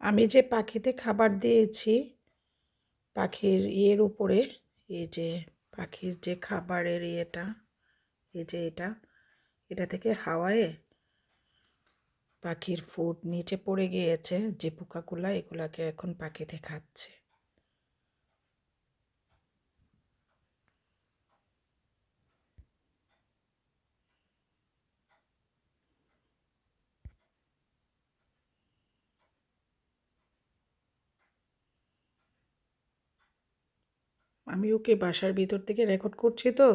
আমি যে পাখিতে খাবার দিয়েছি, পাখির ইয়ের উপরে, এই যে পাখির যে খাবারের ইয়েটা, এই যে এটা এটা থেকে হাওয়ায় পাখির ফুড নিচে পড়ে গিয়েছে, যে পোকাগুলা এগুলাকে এখন পাখিতে খাচ্ছে। আমি ওকে বাসার ভিতর থেকে রেকর্ড করছি তো,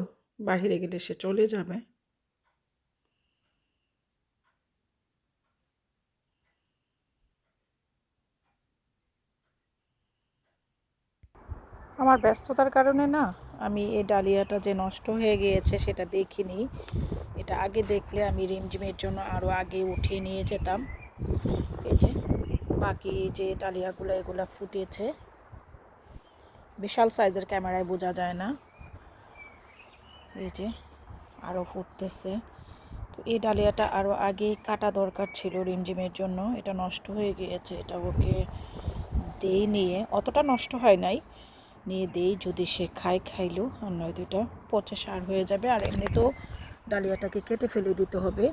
বাহিরে গেলে সে চলে যাবে। আমার ব্যস্ততার কারণে না, আমি এই ডালিয়াটা যে নষ্ট হয়ে গিয়েছে সেটা দেখিনি। এটা আগে দেখলে আমি রিমঝিমের জন্য আরও আগে উঠিয়ে নিয়ে যেতাম। এই যে বাকি যে ডালিয়াগুলো, এগুলো ফুটেছে। বিশাল সাইজের ক্যামেরায় বোঝা যায় না। এই যে আরও ফুটতেছে। তো এই ডালিয়াটা আরও আগে কাটা দরকার ছিল রিমঝিমের জন্য। এটা নষ্ট হয়ে গিয়েছে, এটা ওকে দেই নিয়ে। অতটা নষ্ট হয় নাই। নিয়ে দেই যদি সে খায়, খাইলো আর নয়তো এটা পচে সার হয়ে যাবে। আর এমনি তো ডালিয়াটাকে কেটে ফেলে দিতে হবে।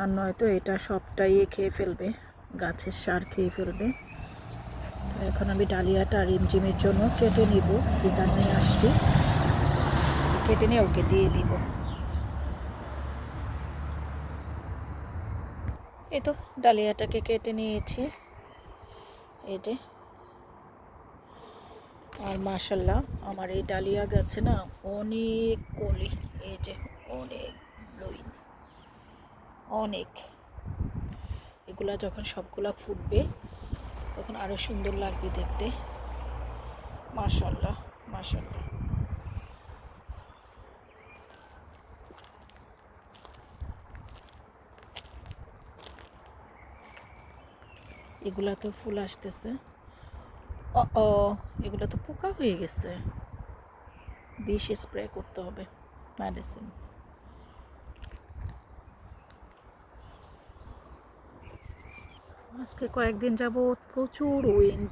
আর নয়তো এটা সবটাই খেয়ে ফেলবে, গাছের সার খেয়ে ফেলবে। এখন আমি ডালিয়াটা রিমঝিমের জন্য কেটে নিব। সিজার নিয়ে আসছি। কেটে নিয়ে ওকে দিয়ে দিব। এই তো ডালিয়াটাকে কেটে নিয়েছি। এই যে। আর মাশাল্লাহ, আমার এই ডালিয়া গাছে না অনেক কলি। এই যে অনেক অনেক। এগুলা যখন সবগুলা ফুটবে তখন আরও সুন্দর লাগবে দেখতে। মাশাল্লাহ মাশাল্লাহ এগুলা তো ফুল আসতেছে। ও এগুলা তো পোকা হয়ে গেছে। বিষ স্প্রে করতে হবে, মেডিসিন। আজকে কয়েকদিন যাব প্রচুর উইন্ড